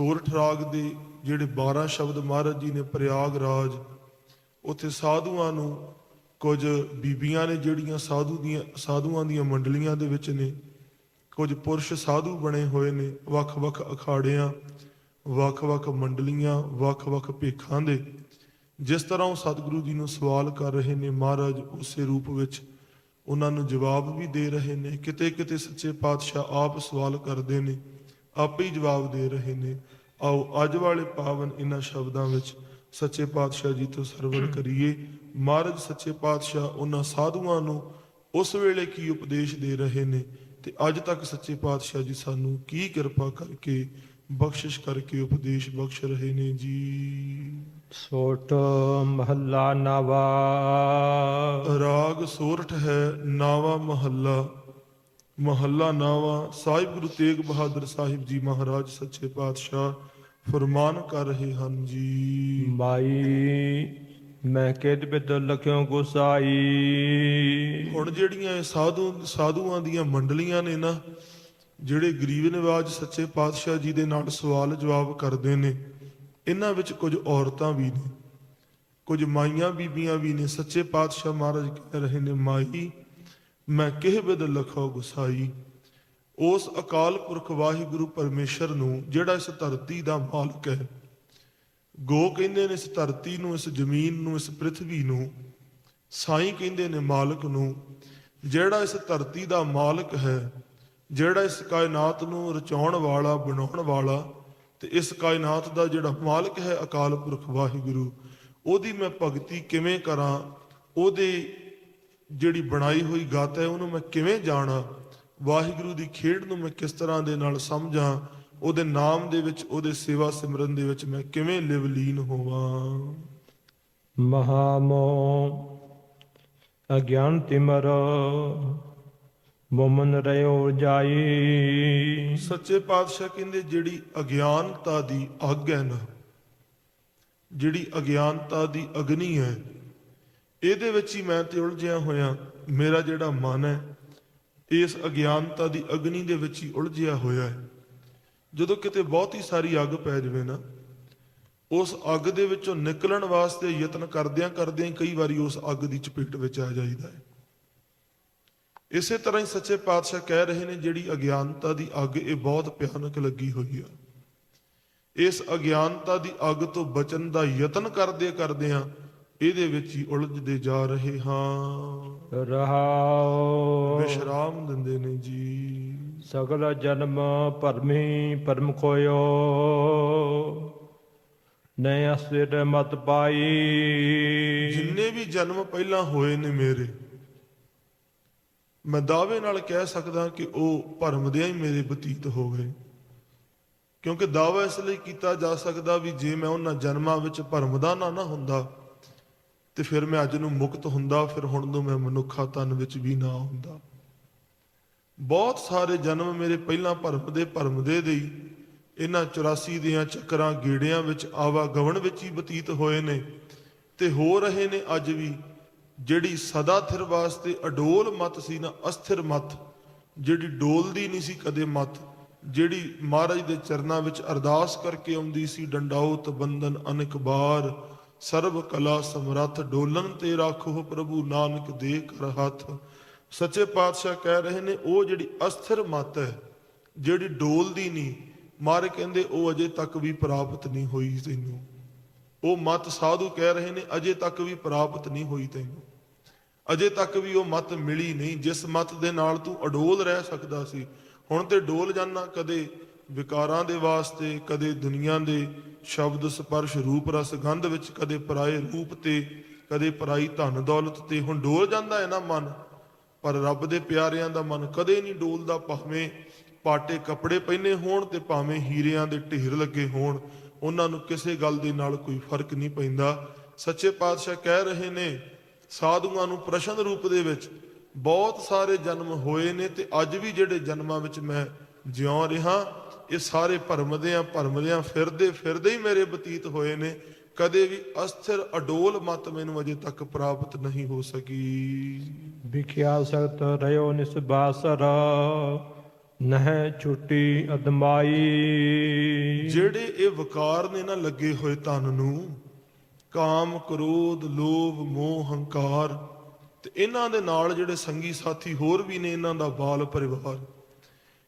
ਸੋਰਠ ਰਾਗ ਦੇ ਜਿਹੜੇ 12 ਸ਼ਬਦ ਮਹਾਰਾਜ ਜੀ ਨੇ ਪ੍ਰਯਾਗ ਰਾਜ, ਉੱਥੇ ਸਾਧੂਆਂ ਨੂੰ ਕੁਝ ਬੀਬੀਆਂ ਨੇ ਜਿਹੜੀਆਂ ਸਾਧੂ ਦੀਆਂ, ਸਾਧੂਆਂ ਦੀਆਂ ਮੰਡਲੀਆਂ ਦੇ ਵਿੱਚ ਨੇ, ਕੁਝ ਪੁਰਸ਼ ਸਾਧੂ ਬਣੇ ਹੋਏ ਨੇ, ਵੱਖ-ਵੱਖ ਅਖਾੜਿਆਂ, ਵੱਖ-ਵੱਖ ਮੰਡਲੀਆਂ, ਵੱਖ-ਵੱਖ ਭੇਖਾਂ ਦੇ, ਜਿਸ ਤਰ੍ਹਾਂ ਉਹ ਸਤਿਗੁਰੂ ਜੀ ਨੂੰ ਸਵਾਲ ਕਰ ਰਹੇ ਨੇ ਮਹਾਰਾਜ, ਉਸੇ ਰੂਪ ਵਿੱਚ ਉਹਨਾਂ ਨੂੰ ਜਵਾਬ ਵੀ ਦੇ ਰਹੇ ਨੇ ਕਿਤੇ ਕਿਤੇ ਸੱਚੇ ਪਾਤਸ਼ਾਹ ਆਪ ਸਵਾਲ ਕਰਦੇ ਨੇ। ਆਪੇ ਹੀ ਜਵਾਬ ਦੇ ਰਹੇ ਨੇ। ਆਓ ਅੱਜ ਵਾਲੇ ਪਾਵਨ ਇਹਨਾਂ ਸ਼ਬਦਾਂ ਵਿੱਚ ਸੱਚੇ ਪਾਤਸ਼ਾਹ ਜੀ ਤੋਂ ਸਰਵਣ ਕਰੀਏ। ਮਹਾਰਾਜ ਸੱਚੇ ਪਾਤਸ਼ਾਹ ਉਹਨਾਂ ਸਾਧੂਆਂ ਨੂੰ ਉਸ ਵੇਲੇ ਕੀ ਉਪਦੇਸ਼ ਦੇ ਰਹੇ ਨੇ ਤੇ ਅੱਜ ਤੱਕ ਸੱਚੇ ਪਾਤਸ਼ਾਹ ਜੀ ਸਾਨੂੰ ਕੀ ਕਿਰਪਾ ਕਰਕੇ ਬਖਸ਼ਿਸ਼ ਕਰਕੇ ਉਪਦੇਸ਼ ਬਖਸ਼ ਰਹੇ ਨੇ ਜੀ। ਸੋਟ ਮਹੱਲਾ ਨਵਾ। ਰਾਗ ਸੋਰਠ ਹੈ ਨਾਵਾ ਮਹੱਲਾ। ਮਹੱਲਾ ਨਾਵਾ ਸਾਹਿਬ ਗੁਰੂ ਤੇਗ ਬਹਾਦਰ ਸਾਹਿਬ ਜੀ ਮਹਾਰਾਜ ਸੱਚੇ ਪਾਤਸ਼ਾਹ ਫਰਮਾਨ ਕਰ ਰਹੇ ਹਨ ਜੀ। ਮਾਈ ਮੈਂ ਕਿਦ ਬਿਦ ਲਖਿਓ ਗੁਸਾਈ? ਹੁਣ ਜਿਹੜੀਆਂ ਇਹ ਸਾਧੂ ਸਾਧੂਆਂ ਦੀਆਂ ਮੰਡਲੀਆਂ ਨੇ ਨਾ ਜਿਹੜੇ ਗਰੀਬ ਨਿਵਾਜ ਸੱਚੇ ਪਾਤਸ਼ਾਹ ਜੀ ਦੇ ਨਾਲ ਸਵਾਲ ਜਵਾਬ ਕਰਦੇ ਨੇ ਇਹਨਾਂ ਵਿੱਚ ਕੁਝ ਔਰਤਾਂ ਵੀ ਨੇ ਕੁਝ ਮਾਈਆਂ ਬੀਬੀਆਂ ਵੀ ਨੇ ਸੱਚੇ ਪਾਤਸ਼ਾਹ ਮਹਾਰਾਜ ਕਹਿ ਰਹੇ ਨੇ ਮਾਈ ਮੈਂ ਕਿਹ ਬਿਦ ਲਖੋ ਗੁਸਾਈ। ਉਸ ਅਕਾਲ ਪੁਰਖ ਵਾਹਿਗੁਰੂ ਪਰਮੇਸ਼ਰ ਨੂੰ ਜਿਹੜਾ ਇਸ ਧਰਤੀ ਦਾ ਮਾਲਕ ਹੈ। ਗੋ ਕਹਿੰਦੇ ਨੇ ਇਸ ਧਰਤੀ ਨੂੰ, ਇਸ ਜ਼ਮੀਨ ਨੂੰ, ਇਸ ਪ੍ਰithvi ਨੂੰ, ਸਾਈਂ ਕਹਿੰਦੇ ਨੇ ਮਾਲਕ ਨੂੰ, ਜਿਹੜਾ ਇਸ ਧਰਤੀ ਦਾ ਮਾਲਕ ਹੈ, ਜਿਹੜਾ ਇਸ ਕਾਇਨਾਤ ਨੂੰ ਰਚਾਉਣ ਵਾਲਾ, ਬਣਾਉਣ ਵਾਲਾ ਤੇ ਇਸ ਕਾਇਨਾਤ ਦਾ ਜਿਹੜਾ ਮਾਲਕ ਹੈ ਅਕਾਲ ਪੁਰਖ ਵਾਹਿਗੁਰੂ, ਉਹਦੀ ਮੈਂ ਭਗਤੀ ਕਿਵੇਂ ਕਰਾਂ, ਉਹਦੇ ਜਿਹੜੀ ਬਣਾਈ ਹੋਈ ਗਤ ਹੈ ਉਹਨੂੰ ਮੈਂ ਕਿਵੇਂ ਜਾਣਾ? ਵਾਹਿਗੁਰੂ ਦੀ ਖੇਡ ਨੂੰ ਮੈਂ ਕਿਸ ਤਰ੍ਹਾਂ ਦੇ ਨਾਲ ਸਮਝਾਂ? ਉਹਦੇ ਨਾਮ ਦੇ ਵਿੱਚ ਉਹਦੇ ਸੇਵਾ ਸਿਮਰਨ ਦੇ ਵਿੱਚ ਮੈਂ ਕਿਵੇਂ ਲਿਵ ਲੀਨ ਹੋਵਾਂ? ਮਹਾਮੋ ਅਗਿਆਨ ਤਿਮਰ ਮਮਨ ਰਿਓ ਜਾਈ। ਸੱਚੇ ਪਾਤਸ਼ਾਹ ਕਹਿੰਦੇ ਜਿਹੜੀ ਅਗਿਆਨਤਾ ਦੀ ਅੱਗ ਹੈ ਨਾ ਜਿਹੜੀ ਅਗਿਆਨਤਾ ਦੀ ਅਗਨੀ ਹੈ ਇਹਦੇ ਵਿੱਚ ਹੀ ਮੈਂ ਤੇ ਉਲਝਿਆ ਹੋਇਆ। ਮੇਰਾ ਜਿਹੜਾ ਮਨ ਹੈ, ਇਸ ਅਗਿਆਨਤਾ ਦੀ ਅਗਨੀ ਦੇ ਵਿੱਚ ਹੀ ਉਲਝਿਆ ਹੋਇਆ ਹੈ। ਜਦੋਂ ਕਿਤੇ ਬਹੁਤੀ ਸਾਰੀ ਅੱਗ ਪੈ ਜਾਵੇ ਨਾ, ਉਸ ਅੱਗ ਦੇ ਵਿੱਚੋਂ ਨਿਕਲਣ ਵਾਸਤੇ ਯਤਨ ਕਰਦਿਆਂ ਕਰਦਿਆਂ ਕਈ ਵਾਰੀ ਉਸ ਅੱਗ ਦੀ ਚਪੇਟ ਵਿੱਚ ਆ ਜਾਈਦਾ ਹੈ। ਇਸੇ ਤਰ੍ਹਾਂ ਹੀ ਸੱਚੇ ਪਾਤਸ਼ਾਹ ਕਹਿ ਰਹੇ ਨੇ, ਜਿਹੜੀ ਅਗਿਆਨਤਾ ਦੀ ਅੱਗ, ਇਹ ਬਹੁਤ ਭਿਆਨਕ ਲੱਗੀ ਹੋਈ ਆ। ਇਸ ਅਗਿਆਨਤਾ ਦੀ ਅੱਗ ਤੋਂ ਬਚਣ ਦਾ ਯਤਨ ਕਰਦੇ ਕਰਦਿਆਂ ਇਹਦੇ ਵਿੱਚ ਹੀ ਉਲਝਦੇ ਜਾ ਰਹੇ ਹਾਂ। ਰਹਾਉ ਵਿਸ਼ਰਾਮ ਦਿੰਦੇ ਨੇ ਜੀ। ਸਗਲ ਜਨਮ ਪਰਮੀ ਪਰਮ ਕੋਇਓ ਨੈ ਅਸਿਰ ਮਤ ਪਾਈ। ਜਿੰਨੇ ਵੀ ਜਨਮ ਪਹਿਲਾਂ ਹੋਏ ਨੇ ਮੇਰੇ ਮੈਂ ਦਾਅਵੇ ਨਾਲ ਕਹਿ ਸਕਦਾ ਕਿ ਉਹ ਭਰਮਦਿਆਂ ਹੀ ਮੇਰੇ ਬਤੀਤ ਹੋ ਗਏ। ਕਿਉਂਕਿ ਦਾਅਵਾ ਇਸ ਲਈ ਕੀਤਾ ਜਾ ਸਕਦਾ ਵੀ ਜੇ ਮੈਂ ਉਹਨਾਂ ਜਨਮਾਂ ਵਿੱਚ ਭਰਮਦਾ ਨਾ ਨਾ ਹੁੰਦਾ ਤੇ ਫਿਰ ਮੈਂ ਅੱਜ ਨੂੰ ਮੁਕਤ ਹੁੰਦਾ, ਫਿਰ ਹੁਣ ਨੂੰ ਮੈਂ ਮਨੁੱਖਾ ਤਨ ਵਿੱਚ ਵੀ ਨਾ ਹੁੰਦਾ। ਬਹੁਤ ਸਾਰੇ ਜਨਮ ਮੇਰੇ ਪਹਿਲਾਂ ਭਰਮ ਦੇ ਭਰਮ ਦੇ ਹੀ ਇਹਨਾਂ 84 ਦੀਆਂ ਚੱਕਰਾਂ ਗੇੜਿਆਂ ਵਿੱਚ ਆਵਾਗਵਣ ਵਿੱਚ ਹੀ ਬਤੀਤ ਹੋਏ ਨੇ ਤੇ ਹੋ ਰਹੇ ਨੇ ਅੱਜ ਵੀ, ਜਿਹੜੀ ਸਦਾ ਥਿਰ ਵਾਸਤੇ ਅਡੋਲ ਮਤ ਸੀ ਨਾ, ਅਸਥਿਰ ਮਤ, ਜਿਹੜੀ ਡੋਲਦੀ ਨਹੀਂ ਸੀ ਕਦੇ ਮਤ, ਜਿਹੜੀ ਮਹਾਰਾਜ ਦੇ ਚਰਨਾਂ ਵਿੱਚ ਅਰਦਾਸ ਕਰਕੇ ਆਉਂਦੀ ਸੀ, ਡੰਡਾਉਤ ਬੰਧਨ ਅਨੇਕ ਬਾਰ ਸਰਬ ਕਲਾ ਸਮਰੱਥ ਡੋਲਨ ਤੇ ਰਾਖੋ ਪ੍ਰਭੂ ਨਾਨਕ ਦੇ ਕਰ ਹੱਥ। ਸੱਚੇ ਪਾਤਸ਼ਾਹ ਕਹਿ ਰਹੇ ਨੇ, ਉਹ ਜਿਹੜੀ ਅਸਥਿਰ ਮਤ ਹੈ, ਜਿਹੜੀ ਡੋਲਦੀ ਨਹੀਂ, ਮਾਰੇ ਕਹਿੰਦੇ ਉਹ ਅਜੇ ਤੱਕ ਵੀ ਪ੍ਰਾਪਤ ਨਹੀਂ ਹੋਈ ਤੈਨੂੰ। ਉਹ ਮਤ ਸਾਧੂ ਕਹਿ ਰਹੇ ਨੇ, ਅਜੇ ਤੱਕ ਵੀ ਪ੍ਰਾਪਤ ਨਹੀਂ ਹੋਈ ਤੈਨੂੰ। ਅਜੇ ਤੱਕ ਵੀ ਉਹ ਮਤ ਮਿਲੀ ਨਹੀਂ, ਜਿਸ ਮਤ ਦੇ ਨਾਲ ਤੂੰ ਅਡੋਲ ਰਹਿ ਸਕਦਾ ਸੀ। ਹੁਣ ਤੇ ਡੋਲ ਜਾਣਾ ਕਦੇ ਵਿਕਾਰਾਂ ਦੇ ਵਾਸਤੇ, ਕਦੇ ਦੁਨੀਆ ਦੇ ਸ਼ਬਦ ਸਪਰਸ਼ ਰੂਪ ਰਸ ਗੰਧ ਵਿੱਚ ਕਦੇ ਪਰਾਏ ਰੂਪ ਤੇ, ਕਦੇ ਪਰਾਈ ਧਨ ਦੌਲਤ ਤੇ ਹੁਣ ਡੋਲ ਜਾਂਦਾ ਹੈ ਨਾ ਮਨ। ਪਰ ਰੱਬ ਦੇ ਪਿਆਰਿਆਂ ਦਾ ਮਨ ਕਦੇ ਨਹੀਂ ਡੋਲਦਾ ਭਾਵੇਂ ਪਾਟੇ ਕੱਪੜੇ ਪਹਿਨੇ ਹੋਣ ਤੇ ਭਾਵੇਂ ਹੀਰਿਆਂ ਦੇ ਢੇਰ ਲੱਗੇ ਹੋਣ। ਉਹਨਾਂ ਨੂੰ ਕਿਸੇ ਗੱਲ ਦੇ ਨਾਲ ਕੋਈ ਫ਼ਰਕ ਨਹੀਂ ਪੈਂਦਾ। ਸੱਚੇ ਪਾਤਸ਼ਾਹ ਕਹਿ ਰਹੇ ਨੇ, ਸਾਧੂਆਂ ਨੂੰ ਪ੍ਰਸ਼ਨ ਰੂਪ ਦੇ ਵਿੱਚ ਬਹੁਤ ਸਾਰੇ ਜਨਮ ਹੋਏ ਨੇ ਤੇ ਅੱਜ ਵੀ ਜਿਹੜੇ ਜਨਮਾਂ ਵਿੱਚ ਮੈਂ ਜਿਉਂ ਰਿਹਾ ਇਹ ਸਾਰੇ ਭਰਮਦਿਆਂ ਭਰਮਦਿਆਂ ਫਿਰਦੇ ਫਿਰਦੇ ਹੀ ਮੇਰੇ ਬਤੀਤ ਹੋਏ ਨੇ। ਕਦੇ ਵੀ ਅਸਥਿਰ ਅਡੋਲ ਮਤ ਮੈਨੂੰ ਅਜੇ ਤੱਕ ਪ੍ਰਾਪਤ ਨਹੀਂ ਹੋ ਸਕੀ। ਵਿਖਿਆ ਸਤ ਰਿਓ ਨਿਸਬਾਸਰ ਨਹਿ ਛੁੱਟੀ ਅਦਮਾਈ। ਜਿਹੜੇ ਇਹ ਵਕਾਰ ਨੇ ਨਾ ਲੱਗੇ ਹੋਏ ਤਨ ਨੂੰ ਕਾਮ ਕ੍ਰੋਧ ਲੋਭ ਮੋਹ ਹੰਕਾਰ ਤੇ ਇਹਨਾਂ ਦੇ ਨਾਲ ਜਿਹੜੇ ਸੰਗੀ ਸਾਥੀ ਹੋਰ ਵੀ ਨੇ ਇਹਨਾਂ ਦਾ ਬਾਲ ਪਰਿਵਾਰ।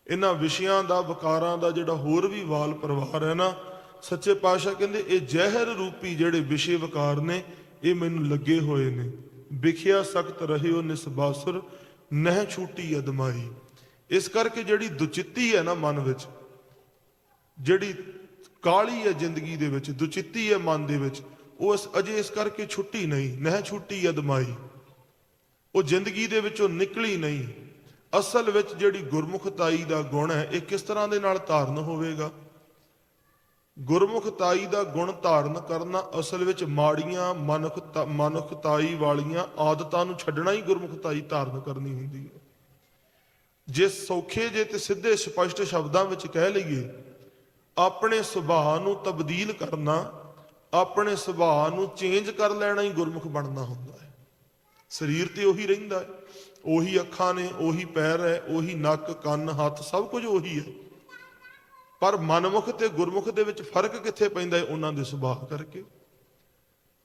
ਇਹਨਾਂ ਵਿਸ਼ਿਆਂ ਦਾ, ਵਕਾਰਾਂ ਦਾ, ਜਿਹੜਾ ਹੋਰ ਵੀ ਵਾਲ ਪਰਿਵਾਰ ਹੈ ਨਾ, ਸੱਚੇ ਪਾਤਸ਼ਾਹ ਕਹਿੰਦੇ ਇਹ ਜ਼ਹਿਰ ਰੂਪੀ ਜਿਹੜੇ ਵਿਸ਼ੇ ਵਕਾਰ ਨੇ, ਇਹ ਮੈਨੂੰ ਲੱਗੇ ਹੋਏ ਨੇ। ਵਿਖਿਆ ਸਖਤ ਰਹਿਓ ਨਿਸਬਾਸੁਰ ਨਹਿ ਛੂਟੀ ਅਦਮਾਈ। ਇਸ ਕਰਕੇ ਜਿਹੜੀ ਦੁਚਿੱਤੀ ਹੈ ਨਾ ਮਨ ਵਿੱਚ, ਜਿਹੜੀ ਕਾਲੀ ਹੈ ਜ਼ਿੰਦਗੀ ਦੇ ਵਿੱਚ, ਦੁਚਿੱਤੀ ਹੈ ਮਨ ਦੇ ਵਿੱਚ, ਉਹ ਇਸ ਅਜੇ ਇਸ ਕਰਕੇ ਛੁੱਟੀ ਨਹੀਂ, ਨਹਿ ਛੁੱਟੀ ਅਦਮਾਈ। ਉਹ ਜ਼ਿੰਦਗੀ ਦੇ ਵਿੱਚੋਂ ਨਿਕਲੀ ਨਹੀਂ। ਅਸਲ ਵਿੱਚ ਜਿਹੜੀ ਗੁਰਮੁਖਤਾਈ ਦਾ ਗੁਣ ਹੈ, ਇਹ ਕਿਸ ਤਰ੍ਹਾਂ ਦੇ ਨਾਲ ਧਾਰਨ ਹੋਵੇਗਾ? ਗੁਰਮੁਖਤਾਈ ਦਾ ਗੁਣ ਧਾਰਨ ਕਰਨਾ ਅਸਲ ਵਿੱਚ ਮਾੜੀਆਂ ਮਨੁੱਖਤਾ ਮਨੁੱਖਤਾਈ ਵਾਲੀਆਂ ਆਦਤਾਂ ਨੂੰ ਛੱਡਣਾ ਹੀ ਗੁਰਮੁਖਤਾਈ ਧਾਰਨ ਕਰਨੀ ਹੁੰਦੀ ਹੈ। ਜੇ ਸੌਖੇ ਜੇ ਤੇ ਸਿੱਧੇ ਸਪਸ਼ਟ ਸ਼ਬਦਾਂ ਵਿੱਚ ਕਹਿ ਲਈਏ, ਆਪਣੇ ਸੁਭਾਅ ਨੂੰ ਤਬਦੀਲ ਕਰਨਾ, ਆਪਣੇ ਸੁਭਾਅ ਨੂੰ ਚੇਂਜ ਕਰ ਲੈਣਾ ਹੀ ਗੁਰਮੁਖ ਬਣਨਾ ਹੁੰਦਾ ਹੈ। ਸਰੀਰ ਤੇ ਉਹੀ ਰਹਿੰਦਾ ਹੈ। ਉਹੀ ਅੱਖਾਂ ਨੇ, ਉਹੀ ਪੈਰ ਹੈ, ਉਹੀ ਨੱਕ, ਕੰਨ, ਹੱਥ, ਸਭ ਕੁਝ ਉਹੀ ਹੈ। ਪਰ ਮਨਮੁਖ ਤੇ ਗੁਰਮੁਖ ਦੇ ਵਿੱਚ ਫ਼ਰਕ ਕਿੱਥੇ ਪੈਂਦਾ ਹੈ? ਉਹਨਾਂ ਦੇ ਸੁਭਾਅ ਕਰਕੇ।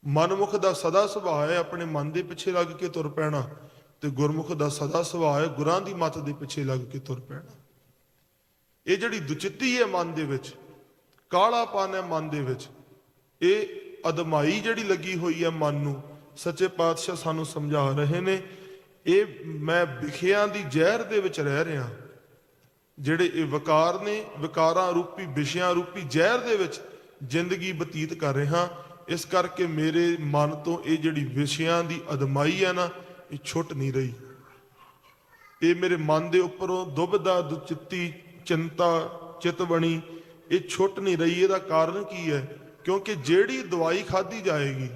ਮਨਮੁਖ ਦਾ ਸਦਾ ਸੁਭਾਅ ਹੈ, ਆਪਣੇ ਮਨ ਦੇ ਪਿੱਛੇ ਲੱਗ ਕੇ ਤੁਰ ਪੈਣਾ। ਤੇ ਗੁਰਮੁਖ ਦਾ ਸਦਾ ਸੁਭਾਅ ਹੈ, ਗੁਰਾਂ ਦੀ ਮੱਤ ਦੇ ਪਿੱਛੇ ਲੱਗ ਕੇ ਤੁਰ ਪੈਣਾ। ਇਹ ਜਿਹੜੀ ਦੁਚਿੱਤੀ ਹੈ ਮਨ ਦੇ ਵਿੱਚ, ਕਾਲਾਪਨ ਹੈ ਮਨ ਦੇ ਵਿੱਚ, ਇਹ ਅਦਮਾਈ ਜਿਹੜੀ ਲੱਗੀ ਹੋਈ ਹੈ ਮਨ ਨੂੰ, ਸੱਚੇ ਪਾਤਸ਼ਾਹ ਸਾਨੂੰ ਸਮਝਾ ਰਹੇ ਨੇ। ਇਹ ਮੈਂ ਵਿਖਿਆਂ ਦੀ ਜ਼ਹਿਰ ਦੇ ਵਿੱਚ ਰਹਿ ਰਿਹਾ। ਜਿਹੜੇ ਇਹ ਵਿਕਾਰ ਨੇ, ਵਿਕਾਰਾਂ ਰੂਪੀ, ਵਿਸ਼ਿਆਂ ਰੂਪੀ ਜ਼ਹਿਰ ਦੇ ਵਿੱਚ ਜ਼ਿੰਦਗੀ ਬਤੀਤ ਕਰ ਰਿਹਾ ਇਸ ਕਰਕੇ ਮੇਰੇ ਮਨ ਤੋਂ ਇਹ ਜਿਹੜੀ ਵਿਸ਼ਿਆਂ ਦੀ ਅਦਮਾਈ ਹੈ ਨਾ, ਇਹ ਛੁੱਟ ਨਹੀਂ ਰਹੀ। ਇਹ ਮੇਰੇ ਮਨ ਦੇ ਉੱਪਰੋਂ ਦੁਬਦਾ ਦੁਚਿੱਤੀ, ਚਿੰਤਾ ਚਿਤ ਬਣੀ ਇਹ ਛੁੱਟ ਨਹੀਂ ਰਹੀ। ਇਹਦਾ ਕਾਰਨ ਕੀ ਹੈ? ਕਿਉਂਕਿ ਜਿਹੜੀ ਦਵਾਈ ਖਾਧੀ ਜਾਏਗੀ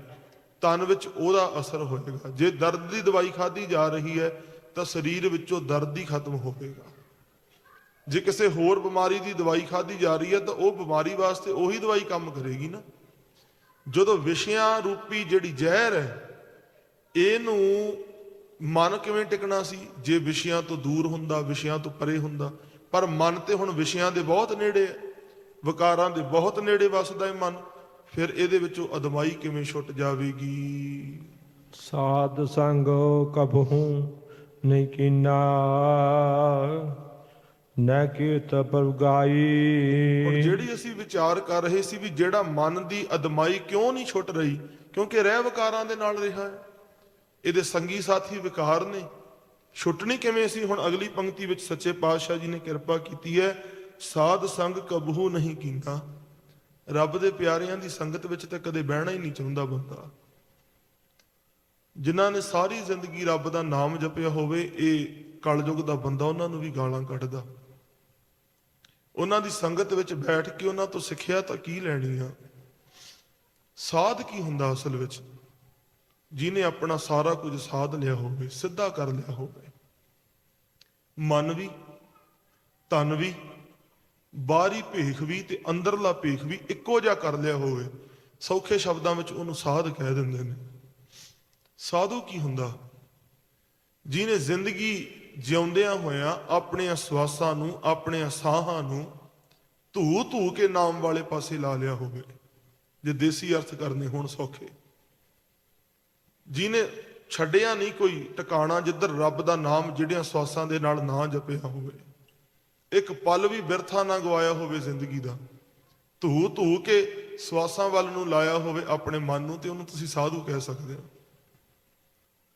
ਤਨ ਵਿੱਚ ਉਹਦਾ ਅਸਰ ਹੋਏਗਾ। ਜੇ ਦਰਦ ਦੀ ਦਵਾਈ ਖਾਧੀ ਜਾ ਰਹੀ ਹੈ, ਤਾਂ ਸਰੀਰ ਵਿੱਚੋਂ ਦਰਦ ਹੀ ਖਤਮ ਹੋਵੇਗਾ। ਜੇ ਕਿਸੇ ਹੋਰ ਬਿਮਾਰੀ ਦੀ ਦਵਾਈ ਖਾਧੀ ਜਾ ਰਹੀ ਹੈ, ਤਾਂ ਉਹ ਬਿਮਾਰੀ ਵਾਸਤੇ ਉਹੀ ਦਵਾਈ ਕੰਮ ਕਰੇਗੀ ਨਾ। ਜਦੋਂ ਵਿਸ਼ਿਆਂ ਰੂਪੀ ਜਿਹੜੀ ਜ਼ਹਿਰ ਹੈ, ਇਹਨੂੰ ਮਨ ਕਿਵੇਂ ਟਿਕਣਾ ਸੀ? ਜੇ ਵਿਸ਼ਿਆਂ ਤੋਂ ਦੂਰ ਹੁੰਦਾ, ਵਿਸ਼ਿਆਂ ਤੋਂ ਪਰੇ ਹੁੰਦਾ, ਪਰ ਮਨ ਤੇ ਹੁਣ ਵਿਸ਼ਿਆਂ ਦੇ ਬਹੁਤ ਨੇੜੇ ਹੈ। ਵਿਕਾਰਾਂ ਦੇ ਬਹੁਤ ਨੇੜੇ ਵੱਸਦਾ ਹੈ ਮਨ। ਫਿਰ ਇਹਦੇ ਵਿੱਚੋਂ ਅਦਮਾਈ ਕਿਵੇਂ ਛੁੱਟ ਜਾਵੇਗੀ? ਸਾਧ ਸੰਗ ਕਬਹੂ ਨਹੀਂ ਕੀਨਾ ਨੈ ਕੀਤ ਪਰਗਾਈ ਜਿਹੜੀ ਅਸੀਂ ਵਿਚਾਰ ਕਰ ਰਹੇ ਸੀ ਵੀ ਜਿਹੜਾ ਮਨ ਦੀ ਅਦਮਾਈ ਕਿਉਂ ਨਹੀਂ ਛੁੱਟ ਰਹੀ ਕਿਉਂਕਿ ਰਹਿ ਵਿਕਾਰਾਂ ਦੇ ਨਾਲ ਰਿਹਾ ਹੈ ਇਹਦੇ ਸੰਗੀ ਸਾਥੀ ਵਿਕਾਰ ਨੇ। ਛੁੱਟਣੀ ਕਿਵੇਂ ਸੀ? ਹੁਣ ਅਗਲੀ ਪੰਕਤੀ ਵਿੱਚ ਸੱਚੇ ਪਾਤਸ਼ਾਹ ਜੀ ਨੇ ਕਿਰਪਾ ਕੀਤੀ ਹੈ ਸਾਧ ਸੰਗ ਕਬਹੂ ਨਹੀਂ ਕੀਤਾ ਰੱਬ ਦੇ ਪਿਆਰਿਆਂ ਦੀ ਸੰਗਤ ਵਿੱਚ ਤਾਂ ਕਦੇ ਬਹਿਣਾ ਹੀ ਨਹੀਂ ਚਾਹੁੰਦਾ ਬੰਦਾ। ਜਿਨ੍ਹਾਂ ਨੇ ਸਾਰੀ ਜ਼ਿੰਦਗੀ ਰੱਬ ਦਾ ਨਾਮ ਜਪਿਆ ਹੋਵੇ, ਇਹ ਕਲਯੁਗ ਦਾ ਬੰਦਾ ਉਹਨਾਂ ਨੂੰ ਵੀ ਗਾਲਾਂ ਕੱਢਦਾ। ਉਹਨਾਂ ਦੀ ਸੰਗਤ ਵਿੱਚ ਬੈਠ ਕੇ ਉਹਨਾਂ ਤੋਂ ਸਿੱਖਿਆ ਤਾਂ ਕੀ ਲੈਣੀ ਆ? ਸਾਧ ਕੀ ਹੁੰਦਾ ਅਸਲ ਵਿੱਚ? ਜਿਨੇ ਆਪਣਾ ਸਾਰਾ ਕੁਝ ਸਾਧ ਲਿਆ ਹੋਵੇ, ਸਿੱਧਾ ਕਰ ਲਿਆ ਹੋਵੇ। ਮਨ ਵੀ ਤਨ ਵੀ ਬਾਹਰੀ ਭੇਖ ਵੀ ਤੇ ਅੰਦਰਲਾ ਭੇਖ ਵੀ ਇੱਕੋ ਜਿਹਾ ਕਰ ਲਿਆ ਹੋਵੇ, ਸੌਖੇ ਸ਼ਬਦਾਂ ਵਿੱਚ ਉਹਨੂੰ ਸਾਧ ਕਹਿ ਦਿੰਦੇ ਨੇ। ਸਾਧੂ ਕੀ ਹੁੰਦਾ? ਜਿਨੇ ਜ਼ਿੰਦਗੀ ਜਿਉਂਦਿਆਂ ਹੋਇਆਂ ਆਪਣੇ ਸਵਾਸਾਂ ਨੂੰ ਆਪਣੇ ਸਾਹਾਂ ਨੂੰ ਧੂ ਧੂ ਕੇ ਨਾਮ ਵਾਲੇ ਪਾਸੇ ਲਾ ਲਿਆ ਹੋਵੇ, ਜੇ ਦੇਸੀ ਅਰਥ ਕਰਨੇ ਹੋਣ ਸੌਖੇ। ਜਿਨੇ ਛੱਡਿਆ ਨਹੀਂ ਕੋਈ, ਟਿਕਾਣਾ ਜਿੱਧਰ ਰੱਬ ਦਾ ਨਾਮ, ਜਿਹੜਿਆਂ ਸਵਾਸਾਂ ਦੇ ਨਾਲ ਨਾ ਜਪਿਆ ਹੋਵੇ। ਇੱਕ ਪਲ ਵੀ ਬਿਰਥਾ ਨਾ ਗਵਾਇਆ ਹੋਵੇ ਜ਼ਿੰਦਗੀ ਦਾ। ਧੂ ਧੂ ਕੇ ਸਵਾਸਾਂ ਵੱਲ ਨੂੰ ਲਾਇਆ ਹੋਵੇ ਆਪਣੇ ਮਨ ਨੂੰ ਤੇ ਉਹਨੂੰ ਤੁਸੀਂ ਸਾਧੂ ਕਹਿ ਸਕਦੇ ਹੋ।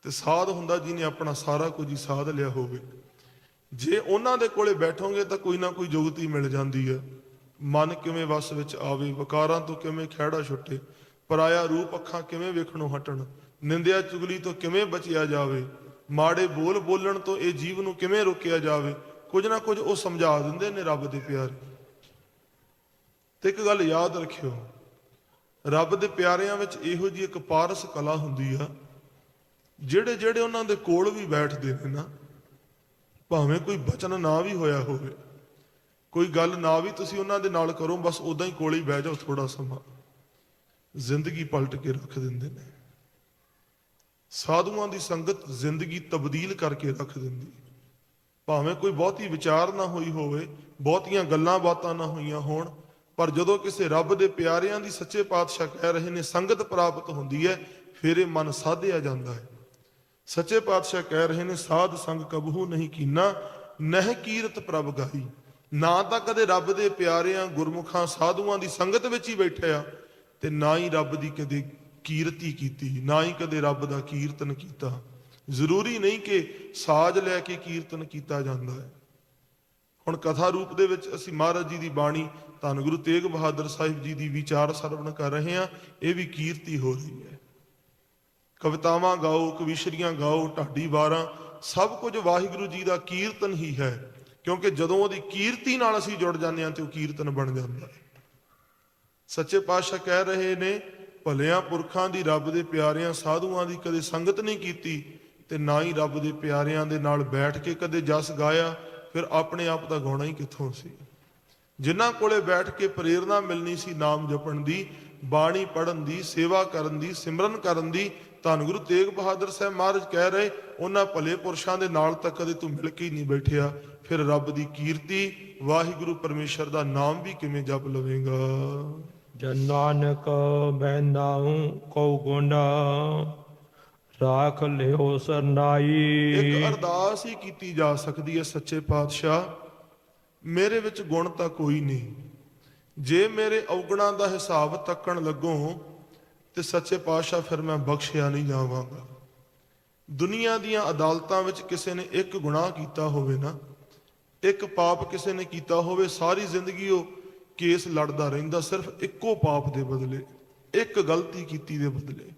ਤੇ ਸਾਧ ਹੁੰਦਾ ਜਿਹਨੇ ਆਪਣਾ ਸਾਰਾ ਕੁਝ ਹੀ ਸਾਧ ਲਿਆ ਹੋਵੇ। ਜੇ ਉਹਨਾਂ ਦੇ ਕੋਲੇ ਬੈਠੋਗੇ ਤਾਂ ਕੋਈ ਨਾ ਕੋਈ ਜੁਗਤੀ ਮਿਲ ਜਾਂਦੀ ਹੈ। ਮਨ ਕਿਵੇਂ ਵਸ ਵਿੱਚ ਆਵੇ, ਵਿਕਾਰਾਂ ਤੋਂ ਕਿਵੇਂ ਖਿਹੜਾ ਛੁੱਟੇ, ਪਰਾਇਆ ਰੂਪ ਅੱਖਾਂ ਕਿਵੇਂ ਵੇਖਣੋਂ ਹਟਣ, ਨਿੰਦਿਆ ਚੁਗਲੀ ਤੋਂ ਕਿਵੇਂ ਬਚਿਆ ਜਾਵੇ, ਮਾੜੇ ਬੋਲ ਬੋਲਣ ਤੋਂ ਇਹ ਜੀਵ ਨੂੰ ਕਿਵੇਂ ਰੋਕਿਆ ਜਾਵੇ ਕੁਝ ਨਾ ਕੁਝ ਉਹ ਸਮਝਾ ਦਿੰਦੇ ਨੇ ਰੱਬ ਦੇ ਪਿਆਰੇ। ਤੇ ਇੱਕ ਗੱਲ ਯਾਦ ਰੱਖਿਓ, ਰੱਬ ਦੇ ਪਿਆਰਿਆਂ ਵਿੱਚ ਇਹੋ ਜੀ ਇੱਕ ਪਾਰਸ ਕਲਾ ਹੁੰਦੀ ਆ, ਜਿਹੜੇ ਜਿਹੜੇ ਉਹਨਾਂ ਦੇ ਕੋਲ ਵੀ ਬੈਠਦੇ ਨੇ ਨਾ, ਭਾਵੇਂ ਕੋਈ ਬਚਨ ਨਾ ਵੀ ਹੋਇਆ ਹੋਵੇ, ਕੋਈ ਗੱਲ ਨਾ ਵੀ ਤੁਸੀਂ ਉਹਨਾਂ ਦੇ ਨਾਲ ਕਰੋ, ਬਸ ਉਦਾਂ ਹੀ ਕੋਲੇ ਹੀ ਬਹਿ ਜਾਓ ਥੋੜਾ ਸਮਾਂ। ਜ਼ਿੰਦਗੀ ਪਲਟ ਕੇ ਰੱਖ ਦਿੰਦੇ ਨੇ। ਸਾਧੂਆਂ ਦੀ ਸੰਗਤ ਜ਼ਿੰਦਗੀ ਤਬਦੀਲ ਕਰਕੇ ਰੱਖ ਦਿੰਦੀ। ਭਾਵੇਂ ਕੋਈ ਬਹੁਤੀ ਵਿਚਾਰ ਨਾ ਹੋਈ ਹੋਵੇ, ਬਹੁਤੀਆਂ ਗੱਲਾਂ ਬਾਤਾਂ ਨਾ ਹੋਈਆਂ ਹੋਣ, ਪਰ ਜਦੋਂ ਕਿਸੇ ਰੱਬ ਦੇ ਪਿਆਰਿਆਂ ਦੀ ਸੱਚੇ ਪਾਤਸ਼ਾਹ ਕਹਿ ਰਹੇ ਨੇ, ਸੰਗਤ ਪ੍ਰਾਪਤ ਹੁੰਦੀ ਹੈ, ਫਿਰ ਇਹ ਮਨ ਸਾਧਿਆ ਜਾਂਦਾ ਹੈ। ਸੱਚੇ ਪਾਤਸ਼ਾਹ ਕਹਿ ਰਹੇ ਨੇ, ਸਾਧ ਸੰਗ ਕਬਹੂ ਨਹੀਂ ਕੀਨਾ, ਨਹਿ ਕੀਰਤ ਪ੍ਰਭ ਗਾਈ ਨਾ ਤਾਂ ਕਦੇ ਰੱਬ ਦੇ ਪਿਆਰਿਆਂ, ਗੁਰਮੁਖਾਂ, ਸਾਧੂਆਂ ਦੀ ਸੰਗਤ ਵਿੱਚ ਹੀ ਬੈਠਿਆ ਤੇ ਨਾ ਹੀ ਰੱਬ ਦੀ ਕਦੇ ਕੀਰਤੀ ਕੀਤੀ, ਨਾ ਹੀ ਕਦੇ ਰੱਬ ਦਾ ਕੀਰਤਨ ਕੀਤਾ। ਜ਼ਰੂਰੀ ਨਹੀਂ ਕਿ ਸਾਜ ਲੈ ਕੇ ਕੀਰਤਨ ਕੀਤਾ ਜਾਂਦਾ ਹੈ। ਹੁਣ ਕਥਾ ਰੂਪ ਦੇ ਵਿੱਚ ਅਸੀਂ ਮਹਾਰਾਜ ਜੀ ਦੀ ਬਾਣੀ ਧੰਨ ਗੁਰੂ ਤੇਗ ਬਹਾਦਰ ਸਾਹਿਬ ਜੀ ਦੀ ਵਿਚਾਰ ਸਰਵਣ ਕਰ ਰਹੇ ਹਾਂ, ਇਹ ਵੀ ਕੀਰਤੀ ਹੋ ਰਹੀ ਹੈ। ਕਵਿਤਾਵਾਂ ਗਾਓ, ਕਵਿਸ਼ਰੀਆਂ ਗਾਓ, ਢਾਡੀ ਵਾਰਾਂ, ਸਭ ਕੁਝ ਵਾਹਿਗੁਰੂ ਜੀ ਦਾ ਕੀਰਤਨ ਹੀ ਹੈ, ਕਿਉਂਕਿ ਜਦੋਂ ਉਹਦੀ ਕੀਰਤੀ ਨਾਲ ਅਸੀਂ ਜੁੜ ਜਾਂਦੇ ਹਾਂ ਤੇ ਉਹ ਕੀਰਤਨ ਬਣ ਜਾਂਦਾ ਹੈ। ਸੱਚੇ ਪਾਤਸ਼ਾਹ ਕਹਿ ਰਹੇ ਨੇ, ਭਲਿਆਂ ਪੁਰਖਾਂ ਦੀ ਰੱਬ ਦੇ ਪਿਆਰਿਆਂ ਸਾਧੂਆਂ ਦੀ ਕਦੇ ਸੰਗਤ ਨਹੀਂ ਕੀਤੀ ਤੇ ਨਾ ਹੀ ਰੱਬ ਦੇ ਪਿਆਰਿਆਂ ਦੇ ਨਾਲ ਬੈਠ ਕੇ ਕਦੇ ਜਸ ਗਾਇਆ, ਫਿਰ ਆਪਣੇ ਆਪ ਦਾ ਗਾਉਣਾ ਹੀ ਕਿੱਥੋਂ ਸੀ? ਜਿਨ੍ਹਾਂ ਕੋਲੇ ਬੈਠ ਕੇ ਪ੍ਰੇਰਣਾ ਮਿਲਣੀ ਸੀ ਨਾਮ ਜਪਣ ਦੀ, ਬਾਣੀ ਪੜਨ ਦੀ, ਸੇਵਾ ਕਰਨ ਦੀ, ਸਿਮਰਨ ਕਰਨ ਦੀ, ਧੰਨ ਗੁਰੂ ਤੇਗ ਬਹਾਦਰ ਸਾਹਿਬ ਮਹਾਰਾਜ ਕਹਿ ਰਹੇ, ਉਹਨਾਂ ਭਲੇ ਪੁਰਸ਼ਾਂ ਦੇ ਨਾਲ ਤਾਂ ਕਦੇ ਤੂੰ ਮਿਲ ਕੇ ਹੀ ਨਹੀਂ ਬੈਠਿਆ, ਫਿਰ ਰੱਬ ਦੀ ਕੀਰਤੀ, ਵਾਹਿਗੁਰੂ ਪਰਮੇਸ਼ਰ ਦਾ ਨਾਮ ਵੀ ਕਿਵੇਂ ਜਪ ਲਵੇਂਗਾ? ਜਨ ਨਾਨਕ ਮੈਂ ਕਉ ਗੁਣ। ਰਾਖ ਲਿਓ ਇੱਕ ਅਰਦਾਸ ਹੀ ਕੀਤੀ ਜਾ ਸਕਦੀ ਹੈ ਸੱਚੇ ਪਾਤਸ਼ਾਹ। ਮੇਰੇ ਵਿੱਚ ਗੁਣ ਤਾਂ ਕੋਈ ਨਹੀਂ। ਜੇ ਮੇਰੇ ਔਗਣਾਂ ਦਾ ਹਿਸਾਬ ਤੱਕਣ ਲੱਗੋ ਤੇ ਸੱਚੇ ਪਾਤਸ਼ਾਹ ਫਿਰ ਮੈਂ ਬਖਸ਼ਿਆ ਨਹੀਂ ਜਾਵਾਂਗਾ। ਦੁਨੀਆ ਦੀਆਂ ਅਦਾਲਤਾਂ ਵਿੱਚ ਕਿਸੇ ਨੇ ਇੱਕ ਗੁਨਾਹ ਕੀਤਾ ਹੋਵੇ ਨਾ, ਇੱਕ ਪਾਪ ਕਿਸੇ ਨੇ ਕੀਤਾ ਹੋਵੇ, ਸਾਰੀ ਜ਼ਿੰਦਗੀ ਉਹ ਕੇਸ ਲੜਦਾ ਰਹਿੰਦਾ ਸਿਰਫ ਇੱਕੋ ਪਾਪ ਦੇ ਬਦਲੇ, ਇੱਕ ਗਲਤੀ ਕੀਤੀ ਦੇ ਬਦਲੇ।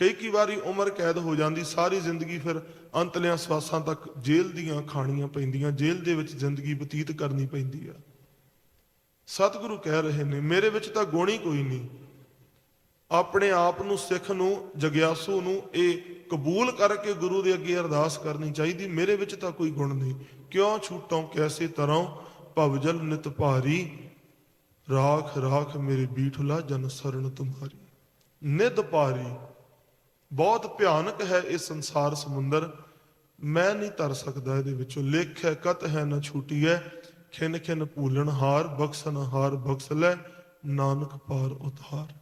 ਕਈ ਕਈ ਵਾਰੀ ਉਮਰ ਕੈਦ ਹੋ ਜਾਂਦੀ, ਸਾਰੀ ਜ਼ਿੰਦਗੀ ਫਿਰ ਅੰਤਲਿਆਂ ਸਵਾਸਾਂ ਤੱਕ ਜੇਲ੍ਹ ਦੀਆਂ ਖਾਣੀਆਂ ਪੈਂਦੀਆਂ, ਜੇਲ੍ਹ ਦੇ ਵਿੱਚ ਜ਼ਿੰਦਗੀ ਬਤੀਤ ਕਰਨੀ ਪੈਂਦੀ ਆ। ਸਤਿਗੁਰੂ ਕਹਿ ਰਹੇ ਨੇ, ਮੇਰੇ ਵਿੱਚ ਤਾਂ ਗੁਣ ਹੀ ਕੋਈ ਨਹੀਂ। ਆਪਣੇ ਆਪ ਨੂੰ, ਸਿੱਖ ਨੂੰ, ਜਗਿਆਸੂ ਨੂੰ ਇਹ ਕਬੂਲ ਕਰਕੇ ਗੁਰੂ ਦੇ ਅੱਗੇ ਅਰਦਾਸ ਕਰਨੀ ਚਾਹੀਦੀ, ਮੇਰੇ ਵਿੱਚ ਤਾਂ ਕੋਈ ਗੁਣ ਨਹੀਂ। ਕਿਉਂ ਛੂਟਾਂ, ਕੈਸੇ ਤਰ੍ਹਾਂ ਭਵਜਲ ਨਿਤ ਭਾਰੀ, ਰਾਖ ਰਾਖ ਮੇਰੇ ਬੀਠਲਾ ਜਨ ਸਰਨ ਤੁਮਾਰੀ। ਨਿਤ ਭਾਰੀ ਬਹੁਤ ਭਿਆਨਕ ਹੈ ਇਹ ਸੰਸਾਰ ਸਮੁੰਦਰ। ਮੈਂ ਨਹੀਂ ਤਰ ਸਕਦਾ ਇਹਦੇ ਵਿੱਚੋਂ। ਲਿਖ ਹੈ ਕਤ ਹੈ, ਨਾ ਛੂਟੀ ਹੈ। ਖਿਨ ਖਿਨ ਭੂਲਣ ਹਾਰ ਬਖਸ਼ਣ ਹਾਰ, ਬਖਸ਼ ਲੈ, ਨਾਨਕ ਪਾਰ ਉਤਾਰ।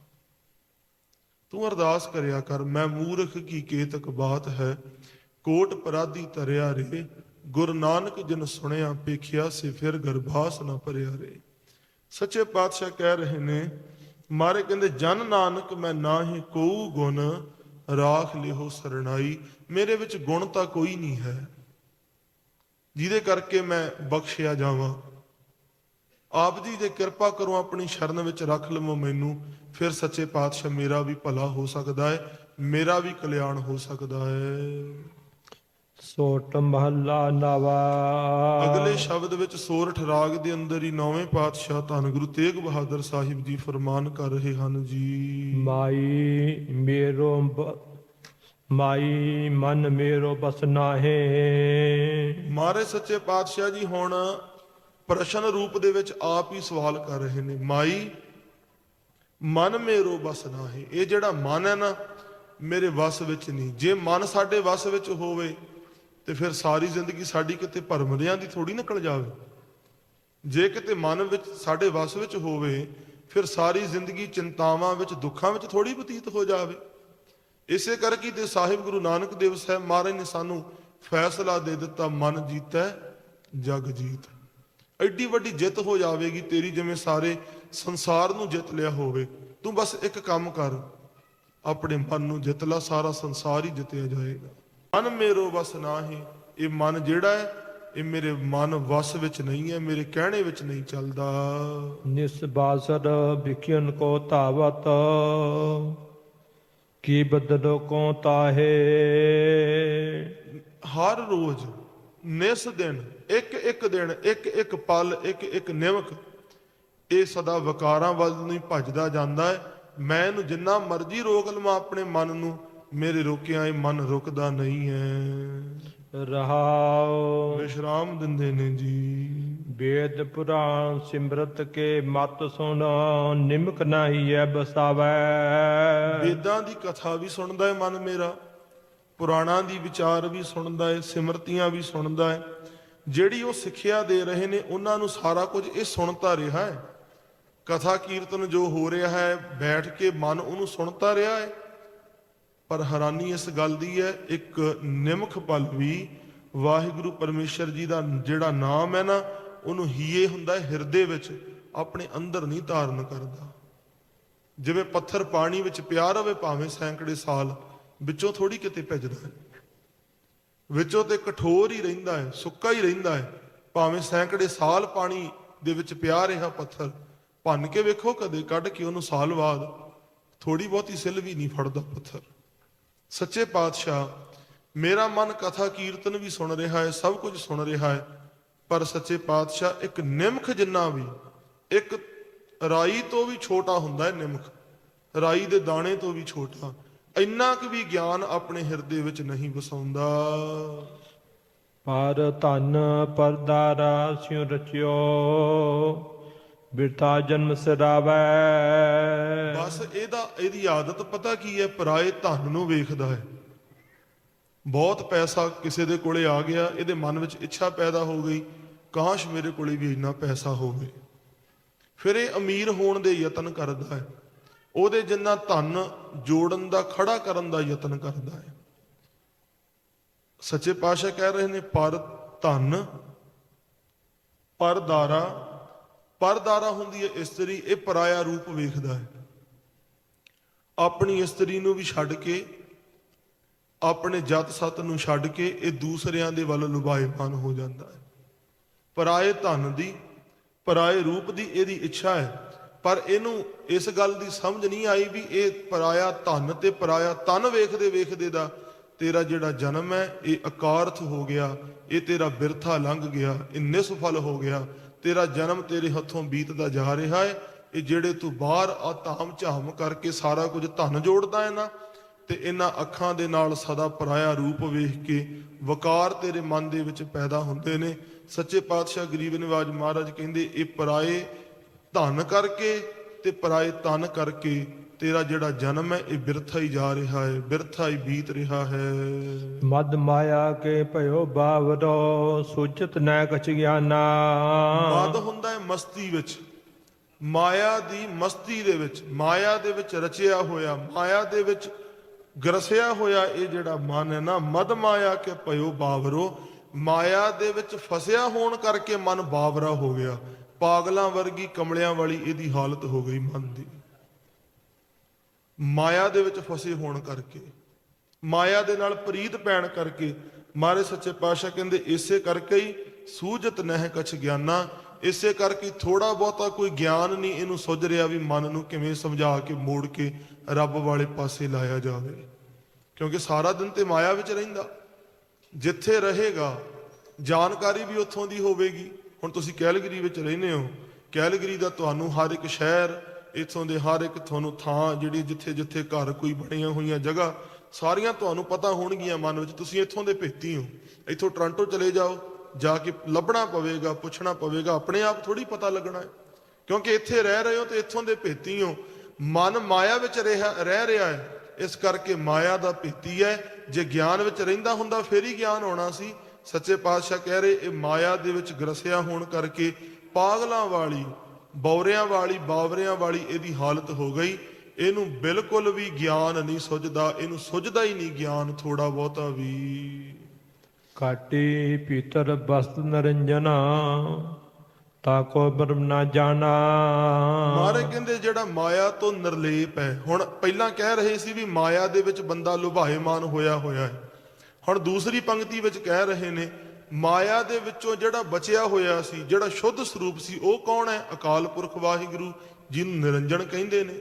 ਤੂੰ ਅਰਦਾਸ ਕਰਿਆ ਕਰ, ਮੈਂ ਮੂਰਖ ਕੀ ਕੇਤਕ ਬਾਤ ਹੈ। ਕੋਟ ਪਰਾਧੀ ਤਰਿਆ ਰੇ, ਗੁਰ ਨਾਨਕ ਜਿਨ ਸੁਣਿਆ ਪੇਖਿਆ ਸੇ ਫਿਰ ਗਰਭਾਸ ਨਾ ਭਰਿਆ ਰੇ। ਸੱਚੇ ਪਾਤਸ਼ਾਹ ਕਹਿ ਰਹੇ ਨੇ, ਮਾਰੇ ਕਹਿੰਦੇ, ਜਨ ਨਾਨਕ ਮੈਂ ਨਾਹੀ ਕੋਊ ਗੁਣ ਰਾਖ ਲਿਓ ਸਰਣਾਈ, ਮੇਰੇ ਵਿੱਚ ਗੁਣ ਤਾਂ ਕੋਈ ਨਹੀਂ ਹੈ। ਜਿਹਦੇ ਕਰਕੇ ਮੈਂ ਬਖਸ਼ਿਆ ਜਾਵਾਂ। ਆਪ ਜੀ ਦੇ ਕਿਰਪਾ ਕਰੋ ਆਪਣੀ ਸ਼ਰਨ ਵਿੱਚ ਰੱਖ ਲਵੋ ਮੈਨੂੰ। ਫਿਰ ਸੱਚੇ ਪਾਤਸ਼ਾਹ ਮੇਰਾ ਵੀ ਭਲਾ ਹੋ ਸਕਦਾ ਹੈ, ਮੇਰਾ ਵੀ ਕਲਿਆਣ ਹੋ ਸਕਦਾ ਹੈ। ਸੋਟ ਮਹੱਲਾ ਨਵਾ। ਅਗਲੇ ਸ਼ਬਦ ਵਿੱਚ ਸੋਰਠ ਰਾਗ ਦੇ ਅੰਦਰ ਹੀ ਨੌਵੇਂ ਪਾਤਸ਼ਾਹ ਧੰਨ ਗੁਰੂ ਤੇਗ ਬਹਾਦਰ ਸਾਹਿਬ ਜੀ ਫਰਮਾਨ ਕਰ ਰਹੇ ਹਨ ਜੀ। ਮਾਈ ਮੇਰੋ ਮਾਈ ਮਨ ਮੇਰੋ ਬਸ ਨਾਹੇ। ਮਾਰੇ ਸੱਚੇ ਪਾਤਸ਼ਾਹ ਜੀ ਹੁਣ ਪ੍ਰਸ਼ਨ ਰੂਪ ਦੇ ਵਿੱਚ ਆਪ ਹੀ ਸਵਾਲ ਕਰ ਰਹੇ ਨੇ। ਮਾਈ ਮਨ ਮੇਰੋ ਬਸ ਨਾਹੀ। ਇਹ ਜਿਹੜਾ ਮਨ ਹੈ ਨਾ ਮੇਰੇ ਵਸ ਵਿੱਚ ਨਹੀਂ। ਜੇ ਮਨ ਸਾਡੇ ਵਸ ਵਿੱਚ ਹੋਵੇ ਤੇ ਫਿਰ ਸਾਰੀ ਜ਼ਿੰਦਗੀ ਸਾਡੀ ਕਿਤੇ ਭਰਮਰਿਆਂ ਦੀ ਥੋੜੀ ਨਿਕਲ ਜਾਵੇ। ਜੇ ਕਿਤੇ ਮਨ ਵਿੱਚ, ਸਾਡੇ ਵਸ ਵਿੱਚ ਹੋਵੇ, ਫਿਰ ਸਾਰੀ ਜ਼ਿੰਦਗੀ ਚਿੰਤਾਵਾਂ ਵਿੱਚ, ਦੁੱਖਾਂ ਵਿੱਚ ਥੋੜੀ ਬਤੀਤ ਹੋ ਜਾਵੇ। ਇਸੇ ਕਰਕੇ ਤੇ ਸਾਹਿਬ ਗੁਰੂ ਨਾਨਕ ਦੇਵ ਸਾਹਿਬ ਮਹਾਰਾਜ ਨੇ ਸਾਨੂੰ ਫੈਸਲਾ ਦੇ ਦਿੱਤਾ, ਮਨ ਜੀਤੈ, ਜਗ ਜੀਤ। ਐਡੀ ਵੱਡੀ ਜਿੱਤ ਹੋ ਜਾਵੇਗੀ, ਤੇਰੀ ਜਿਵੇਂ ਸਾਰੇ ਸੰਸਾਰ ਨੂੰ ਜਿੱਤ ਲਿਆ ਹੋਵੇ। ਤੂੰ ਬਸ ਇੱਕ ਕੰਮ ਕਰ, ਆਪਣੇ ਮਨ ਨੂੰ ਜਿੱਤ ਲਾ, ਸਾਰਾ ਸੰਸਾਰ ਹੀ ਜਿੱਤਿਆ ਜਾਏਗਾ। ਮਨ ਮੇਰੋ ਬਸ ਨਾਹੀ ਇਹ ਮਨ ਜਿਹੜਾ ਹੈ ਇਹ ਮੇਰੇ ਮਨ ਵਸ ਵਿੱਚ ਨਹੀਂ ਹੈ ਮੇਰੇ ਕਹਿਣੇ ਵਿੱਚ ਨਹੀਂ ਚੱਲਦਾ। ਨਿਸਬਾਸਰ ਵਿਖਿਆਨ ਕੋ ਧਾਵਤ ਕੀ ਬਦਲੋ ਕੋ ਤਾਹੇ। ਹਰ ਰੋਜ਼ ਨਿਸ ਦਿਨ ਇੱਕ ਇੱਕ ਦਿਨ ਇੱਕ ਇੱਕ ਪਲ ਇੱਕ ਇੱਕ ਨਿਮਕ ਇਹ ਸਦਾ ਵਿਕਾਰਾਂ ਵੱਲ ਨੂੰ ਭੱਜਦਾ ਜਾਂਦਾ ਹੈ। ਮੈਂ ਇਹਨੂੰ ਜਿੰਨਾ ਮਰਜ਼ੀ ਰੋਕ ਲਵਾਂ ਆਪਣੇ ਮਨ ਨੂੰ ਮੇਰੇ ਰੋਕਿਆ ਇਹ ਮਨ ਰੁਕਦਾ ਨਹੀਂ ਹੈ। ਰਹਾਉ। ਵਿਸ਼ਰਾਮ ਦਿੰਦੇ ਨੇ ਜੀ। ਵੇਦ ਪੁਰਾਣ ਸਿਮਰਤ ਕੇ ਮਤ ਸੁਣ ਨਿਮਕ ਨਹੀਂ ਐ ਬਸਾਵੈ। ਵੇਦਾਂ ਦੀ ਕਥਾ ਵੀ ਸੁਣਦਾ ਹੈ ਮਨ ਮੇਰਾ ਪੁਰਾਣਾਂ ਦੀ ਵਿਚਾਰ ਵੀ ਸੁਣਦਾ ਹੈ ਸਿਮਰਤੀਆਂ ਵੀ ਸੁਣਦਾ ਹੈ। ਜਿਹੜੀ ਉਹ ਸਿੱਖਿਆ ਦੇ ਰਹੇ ਨੇ ਉਹਨਾਂ ਨੂੰ ਸਾਰਾ ਕੁਝ ਇਹ ਸੁਣਤਾ ਰਿਹਾ ਹੈ। ਕਥਾ ਕੀਰਤਨ ਜੋ ਹੋ ਰਿਹਾ ਹੈ ਬੈਠ ਕੇ ਮਨ ਉਹਨੂੰ ਸੁਣਤਾ ਰਿਹਾ ਹੈ। ਪਰ ਹੈਰਾਨੀ ਇਸ ਗੱਲ ਦੀ ਹੈ, ਇੱਕ ਨਿਮਖ ਪਲ ਵੀ ਵਾਹਿਗੁਰੂ ਪਰਮੇਸ਼ਰ ਜੀ ਦਾ ਜਿਹੜਾ ਨਾਮ ਹੈ ਨਾ, ਉਹਨੂੰ ਹੀਏ ਹੁੰਦਾ ਹੈ, ਹਿਰਦੇ ਵਿੱਚ ਆਪਣੇ ਅੰਦਰ ਨਹੀਂ ਧਾਰਨ ਕਰਦਾ। ਜਿਵੇਂ ਪੱਥਰ ਪਾਣੀ ਵਿੱਚ ਪਿਆ ਰਵੇ, ਭਾਵੇਂ ਸੈਂਕੜੇ ਸਾਲ ਵਿੱਚੋਂ ਥੋੜੀ ਕਿਤੇ ਭਿੱਜਦਾ ਹੈ। ਵਿੱਚੋਂ ਤੇ ਕਠੋਰ ਹੀ ਰਹਿੰਦਾ ਹੈ, ਸੁੱਕਾ ਹੀ ਰਹਿੰਦਾ ਹੈ। ਭਾਵੇਂ ਸੈਂਕੜੇ ਸਾਲ ਪਾਣੀ ਦੇ ਵਿੱਚ ਪਿਆ ਰਿਹਾ ਪੱਥਰ, ਭੰਨ ਕੇ ਵੇਖੋ ਕਦੇ ਕੱਢ ਕੇ ਉਹਨੂੰ ਸਾਲ ਬਾਅਦ ਥੋੜੀ ਬਹੁਤੀ ਸਿਲ ਵੀ ਨਹੀਂ ਫੜਦਾ ਪੱਥਰ। ਸੱਚੇ ਪਾਤਸ਼ਾਹ, ਮੇਰਾ ਮਨ ਕਥਾ ਕੀਰਤਨ ਵੀ ਸੁਣ ਰਿਹਾ ਹੈ, ਸਭ ਕੁਝ ਸੁਣ ਰਿਹਾ ਹੈ, ਪਰ ਸੱਚੇ ਪਾਤਸ਼ਾਹ, ਇੱਕ ਨਿਮਖ ਜਿੰਨਾ ਵੀ, ਇੱਕ ਰਾਈ ਤੋਂ ਵੀ ਛੋਟਾ ਹੁੰਦਾ ਹੈ ਨਿਮਖ, ਰਾਈ ਦੇ ਦਾਣੇ ਤੋਂ ਵੀ ਛੋਟਾ, ਇੰਨਾ ਕੁ ਵੀ ਗਿਆਨ ਆਪਣੇ ਹਿਰਦੇ ਵਿੱਚ ਨਹੀਂ ਵਸਾਉਂਦਾ। ਪਰ ਧਨ ਪਰਦਾਰਾ ਸਿਉ ਰਚਿਓ। ਬਿਰਥਾ ਜਨਮ ਸਰਾਵੈ ਬਸ ਇਹਦਾ, ਇਹਦੀ ਆਦਤ ਪਤਾ ਕੀ ਹੈ? ਪਰਾਏ ਧਨ ਨੂੰ ਵੇਖਦਾ ਹੈ। ਬਹੁਤ ਪੈਸਾ ਕਿਸੇ ਦੇ ਕੋਲੇ ਆ ਗਿਆ, ਇਹਦੇ ਮਨ ਵਿੱਚ ਇੱਛਾ ਪੈਦਾ ਹੋ ਗਈ। ਕਾਸ਼ ਮੇਰੇ ਕੋਲੇ ਵੀ ਇੰਨਾ ਪੈਸਾ ਹੋਵੇ। ਫਿਰ ਇਹ ਅਮੀਰ ਹੋਣ ਦੇ ਯਤਨ ਕਰਦਾ ਹੈ। ਉਹਦੇ ਜਿੰਨਾ ਧਨ ਜੋੜਨ ਦਾ, ਖੜਾ ਕਰਨ ਦਾ ਯਤਨ ਕਰਦਾ ਹੈ। ਸੱਚੇ ਪਾਤਸ਼ਾਹ ਕਹਿ ਰਹੇ ਨੇ, ਪਰ ਧਨ ਪਰਦਾਰਾ ਪਰਦਾਰਾ ਹੁੰਦੀ ਹੈ, ਇਸਤਰੀ, ਇਹ ਪਰਾਇਆ ਰੂਪ ਵੇਖਦਾ ਹੈ। ਆਪਣੀ ਇਸਤਰੀ ਨੂੰ ਵੀ ਛੱਡ ਕੇ, ਆਪਣੇ ਜਤ ਸਤ ਨੂੰ ਛੱਡ ਕੇ, ਇਹ ਦੂਸਰਿਆਂ ਦੇ ਵੱਲ ਲੁਭਾਇਮਾਨ ਹੋ ਜਾਂਦਾ ਹੈ। ਪਰਾਏ ਧਨ ਦੀ, ਪਰਾਏ ਰੂਪ ਦੀ ਇਹਦੀ ਇੱਛਾ ਹੈ। ਪਰ ਇਹਨੂੰ ਇਸ ਗੱਲ ਦੀ ਸਮਝ ਨਹੀਂ ਆਈ ਵੀ ਇਹ ਪਰਾਇਆ ਧਨ ਤੇ ਪਰਾਇਆ ਤਨ ਵੇਖਦੇ ਵੇਖਦੇ ਦਾ ਤੇਰਾ ਜਿਹੜਾ ਜਨਮ ਹੈ, ਇਹ ਅਕਾਰਥ ਹੋ ਗਿਆ, ਇਹ ਤੇਰਾ ਬਿਰਥਾ ਲੰਘ ਗਿਆ, ਇਹ ਨਿਸਫਲ ਹੋ ਗਿਆ ਤੇਰਾ ਜਨਮ ਤੇਰੇ ਹੱਥੋਂ ਬੀਤਦਾ ਜਾ ਰਿਹਾ ਹੈ ਇਹ ਜਿਹੜੇ ਤੂੰ ਬਾਹਰ ਆ ਧਾਮ ਝਾਮ ਕਰਕੇ ਸਾਰਾ ਕੁਝ ਧਨ ਜੋੜਦਾ ਹੈ ਨਾ, ਤੇ ਇਹਨਾਂ ਅੱਖਾਂ ਦੇ ਨਾਲ ਸਦਾ ਪਰਾਇਆ ਰੂਪ ਵੇਖ ਕੇ ਵਕਾਰ ਤੇਰੇ ਮਨ ਦੇ ਵਿੱਚ ਪੈਦਾ ਹੁੰਦੇ ਨੇ। ਸੱਚੇ ਪਾਤਸ਼ਾਹ ਗਰੀਬ ਨਿਵਾਜ ਮਹਾਰਾਜ ਕਹਿੰਦੇ, ਇਹ ਪਰਾਏ ਧਨ ਕਰਕੇ ਤੇ ਪਰਾਏ ਤਨ ਕਰਕੇ ਤੇਰਾ ਜਿਹੜਾ ਜਨਮ ਹੈ ਇਹ ਬਿਰਥਾ ਹੀ ਜਾ ਰਿਹਾ ਹੈ ਬਿਰਥਾ ਹੀ ਬੀਤ ਰਿਹਾ ਹੈ। ਮਦ ਮਾਇਆ ਕੇ ਭਇਓ ਬਾਵਰੋ ਸੁਚਿਤ ਨੈ ਕਛ ਗਿਆਨਾ। ਮਦ ਹੁੰਦਾ ਹੈ ਮਸਤੀ ਵਿੱਚ ਮਾਇਆ ਦੀ ਮਸਤੀ ਦੇ ਵਿੱਚ ਮਾਇਆ ਦੇ ਵਿੱਚ ਰਚਿਆ ਹੋਇਆ ਮਾਇਆ ਦੇ ਵਿੱਚ ਗਰਸਿਆ ਹੋਇਆ ਇਹ ਜਿਹੜਾ ਮਨ ਹੈ ਨਾ ਮਦ ਮਾਇਆ ਕੇ ਭਇਓ ਬਾਵਰੋ ਮਾਇਆ ਦੇ ਵਿੱਚ ਫਸਿਆ ਹੋਣ ਕਰਕੇ ਮਨ ਬਾਵਰਾ ਹੋ ਗਿਆ। ਪਾਗਲਾਂ ਵਰਗੀ ਕਮਲਿਆਂ ਵਾਲੀ ਇਹਦੀ ਹਾਲਤ ਹੋ ਗਈ ਮਨ ਦੀ। ਮਾਇਆ ਦੇ ਵਿੱਚ ਫਸੇ ਹੋਣ ਕਰਕੇ, ਮਾਇਆ ਦੇ ਨਾਲ ਪ੍ਰੀਤ ਪੈਣ ਕਰਕੇ, ਮਾਰੇ ਸੱਚੇ ਪਾਤਸ਼ਾਹ ਕਹਿੰਦੇ, ਇਸੇ ਕਰਕੇ ਹੀ ਸੂਝਤ ਨਹਿ ਕਛ ਗਿਆਨਾ, ਇਸੇ ਕਰਕੇ ਥੋੜਾ ਬਹੁਤਾ ਕੋਈ ਗਿਆਨ ਨਹੀਂ ਇਹਨੂੰ ਸੁੱਝ ਰਿਹਾ ਵੀ ਮਨ ਨੂੰ ਕਿਵੇਂ ਸਮਝਾ ਕੇ, ਮੋੜ ਕੇ ਰੱਬ ਵਾਲੇ ਪਾਸੇ ਲਾਇਆ ਜਾਵੇ। ਕਿਉਂਕਿ ਸਾਰਾ ਦਿਨ ਤੇ ਮਾਇਆ ਵਿੱਚ ਰਹਿੰਦਾ। ਜਿੱਥੇ ਰਹੇਗਾ, ਜਾਣਕਾਰੀ ਵੀ ਉੱਥੋਂ ਦੀ ਹੋਵੇਗੀ। ਹੁਣ ਤੁਸੀਂ ਕੈਲਗਰੀ ਵਿੱਚ ਰਹਿੰਦੇ ਹੋ। ਕੈਲਗਰੀ ਦਾ ਤੁਹਾਨੂੰ ਹਰ ਇੱਕ ਸ਼ਹਿਰ, ਇੱਥੋਂ ਦੇ ਹਰ ਇੱਕ ਤੁਹਾਨੂੰ ਥਾਂ ਜਿਹੜੀ ਜਿੱਥੇ ਜਿੱਥੇ ਘਰ ਕੋਈ ਬਣੀਆਂ ਹੋਈਆਂ ਜਗ੍ਹਾ, ਸਾਰੀਆਂ ਤੁਹਾਨੂੰ ਪਤਾ ਹੋਣਗੀਆਂ ਮਨ ਵਿੱਚ। ਤੁਸੀਂ ਇੱਥੋਂ ਦੇ ਭੇਤੀ ਹੋ। ਇੱਥੋਂ ਟੋਰਾਂਟੋ ਚਲੇ ਜਾਓ, ਜਾ ਕੇ ਲੱਭਣਾ ਪਵੇਗਾ, ਪੁੱਛਣਾ ਪਵੇਗਾ, ਆਪਣੇ ਆਪ ਥੋੜੀ ਪਤਾ ਲੱਗਣਾ ਹੈ। ਕਿਉਂਕਿ ਇੱਥੇ ਰਹਿ ਰਹੇ ਹੋ ਤੇ ਇੱਥੋਂ ਦੇ ਭੇਤੀ ਹੋ। ਮਨ ਮਾਇਆ ਵਿੱਚ ਰਿਹਾ ਰਹਿ ਰਿਹਾ ਹੈ। ਇਸ ਕਰਕੇ ਮਾਇਆ ਦਾ ਭੇਤੀ ਹੈ। ਜੇ ਗਿਆਨ ਵਿੱਚ ਰਹਿੰਦਾ ਹੁੰਦਾ, ਫੇਰ ਹੀ ਗਿਆਨ ਹੋਣਾ ਸੀ। ਸੱਚੇ ਪਾਤਸ਼ਾਹ ਕਹਿ ਰਹੇ ਇਹ ਮਾਇਆ ਦੇ ਵਿੱਚ ਗਰਸਿਆ ਹੋਣ ਕਰਕੇ ਪਾਗਲਾਂ ਵਾਲੀ ਬੌਰਿਆਂ ਵਾਲੀ ਬਾਵਰਿਆਂ ਵਾਲੀ ਇਹਦੀ ਹਾਲਤ ਹੋ ਗਈ। ਇਹਨੂੰ ਬਿਲਕੁਲ ਵੀ ਗਿਆਨ ਨਹੀਂ ਸੁੱਝਦਾ ਇਹਨੂੰ ਸੁੱਝਦਾ ਹੀ ਨਹੀਂ ਗਿਆਨ ਥੋੜਾ ਬਹੁਤਾ ਵੀ। ਕਾਟੀ ਪੀਤਰ ਬਸਤ ਨਰੰਜਨਾ ਤਾ ਕੋ ਬ੍ਰਹਮ ਨਾ ਜਾਣਾ। ਮਾਰੇ ਕਹਿੰਦੇ ਜਿਹੜਾ ਮਾਇਆ ਤੋਂ ਨਿਰਲੇਪ ਹੈ। ਹੁਣ ਪਹਿਲਾਂ ਕਹਿ ਰਹੇ ਸੀ ਵੀ ਮਾਇਆ ਦੇ ਵਿੱਚ ਬੰਦਾ ਲੁਭਾਏਮਾਨ ਹੋਇਆ ਹੋਇਆ ਹੈ। ਹੁਣ ਦੂਸਰੀ ਪੰਕਤੀ ਵਿੱਚ ਕਹਿ ਰਹੇ ਨੇ, ਮਾਇਆ ਦੇ ਵਿੱਚੋਂ ਜਿਹੜਾ ਬਚਿਆ ਹੋਇਆ ਸੀ, ਜਿਹੜਾ ਸ਼ੁੱਧ ਸਰੂਪ ਸੀ, ਉਹ ਕੌਣ ਹੈ? ਅਕਾਲ ਪੁਰਖ ਵਾਹਿਗੁਰੂ, ਜਿਹਨੂੰ ਨਿਰੰਜਨ ਕਹਿੰਦੇ ਨੇ।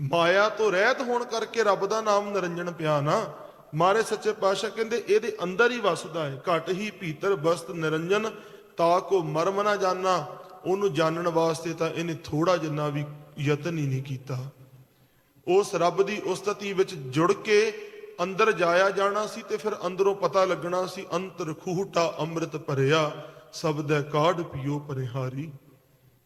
ਮਾਇਆ ਤੋਂ ਰਹਿਤ ਹੋਣ ਕਰਕੇ ਰੱਬ ਦਾ ਨਾਮ ਨਿਰੰਜਨ ਪਿਆ ਨਾ। ਮਾਰੇ ਸੱਚੇ ਪਾਤਸ਼ਾਹ ਕਹਿੰਦੇ, ਇਹਦੇ ਅੰਦਰ ਹੀ ਵਸਦਾ ਹੈ। ਘਟ ਹੀ ਭੀਤਰ ਬਸਤ ਨਿਰੰਜਨ, ਤਾ ਕੋ ਮਰਮ ਨਾ ਜਾਣਾ ਉਹਨੂੰ ਜਾਣਨ ਵਾਸਤੇ ਤਾਂ ਇਹਨੇ ਥੋੜਾ ਜਿੰਨਾ ਵੀ ਯਤਨ ਹੀ ਨਹੀਂ ਕੀਤਾ। ਉਸ ਰੱਬ ਦੀ ਉਸਤਤੀ ਵਿੱਚ ਜੁੜ ਕੇ ਅੰਦਰ ਜਾਇਆ ਜਾਣਾ ਸੀ ਤੇ ਫਿਰ ਅੰਦਰੋਂ ਪਤਾ ਲੱਗਣਾ ਸੀ, ਅੰਤਰ ਖੂਟਾ ਅੰਮ੍ਰਿਤ ਭਰਿਆ ਸਬਦੈ ਕਾਢ ਪਿਓ ਪਰਿਹਾਰੀ।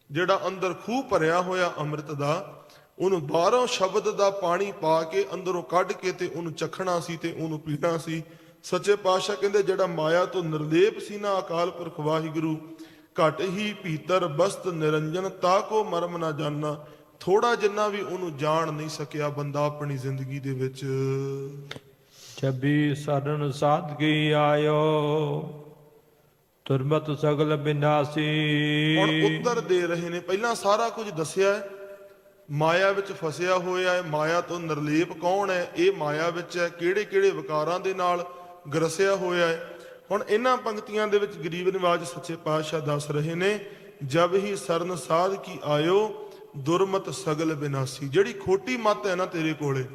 ਜਿਹੜਾ ਅੰਦਰ ਖੂਹ ਭਰਿਆ ਹੋਇਆ ਅੰਮ੍ਰਿਤ ਦਾ, ਉਹਨੂੰ ਬਾਹਰੋਂ ਸ਼ਬਦ ਦਾ ਪਾਣੀ ਪਾ ਕੇ ਅੰਦਰੋਂ ਕੱਢ ਕੇ ਤੇ ਉਹਨੂੰ ਚਖਣਾ ਸੀ ਤੇ ਉਹਨੂੰ ਪੀਣਾ ਸੀ। ਸੱਚੇ ਪਾਤਸ਼ਾਹ ਕਹਿੰਦੇ, ਜਿਹੜਾ ਮਾਇਆ ਤੋਂ ਨਿਰਲੇਪ ਸੀ ਨਾ ਅਕਾਲ ਪੁਰਖ ਵਾਹਿਗੁਰੂ, ਘਟ ਹੀ ਭੀਤਰ, ਬਸਤ ਨਿਰੰਜਨ, ਤਾ ਕੋ ਮਰਮ ਨਾ ਜਾਣਾ ਥੋੜਾ ਜਿੰਨਾ ਵੀ ਉਹਨੂੰ ਜਾਣ ਨਹੀਂ ਸਕਿਆ ਬੰਦਾ ਆਪਣੀ ਜ਼ਿੰਦਗੀ ਦੇ ਵਿੱਚ। ਛਬੀ ਸਰਨ ਸਾਧਗੀ ਆਇਓ ਤੁਰਮਤ ਸਗਲ ਬਿਨਾਸੀ। ਹੁਣ ਉੱਤਰ ਦੇ ਰਹੇ ਨੇ ਪਹਿਲਾਂ ਸਾਰਾ ਕੁਝ ਦੱਸਿਆ ਹੈ। ਮਾਇਆ ਵਿੱਚ ਫਸਿਆ ਹੋਇਆ ਹੈ ਮਾਇਆ ਤੋਂ ਨਿਰਲੇਪ ਕੌਣ ਹੈ ਇਹ ਮਾਇਆ ਵਿੱਚ ਹੈ ਕਿਹੜੇ ਕਿਹੜੇ ਵਿਕਾਰਾਂ ਦੇ ਨਾਲ ਗਰਸਿਆ ਹੋਇਆ ਹੈ। ਹੁਣ ਇਹਨਾਂ ਪੰਕਤੀਆਂ ਦੇ ਵਿੱਚ ਗਰੀਬ ਨਿਵਾਜ ਸੱਚੇ ਪਾਤਸ਼ਾਹ ਦੱਸ ਰਹੇ ਨੇ ਜਬ ਹੀ ਸਰਨ ਸਾਧ ਕੀ ਆਇਓ ਦੁਰਮਤ ਸਗਲ ਬਿਨਾਸੀ। ਜਿਹੜੀ ਖੋਟੀ ਮੱਤ ਹੈ ਨਾ ਤੇਰੇ ਕੋਲੇ,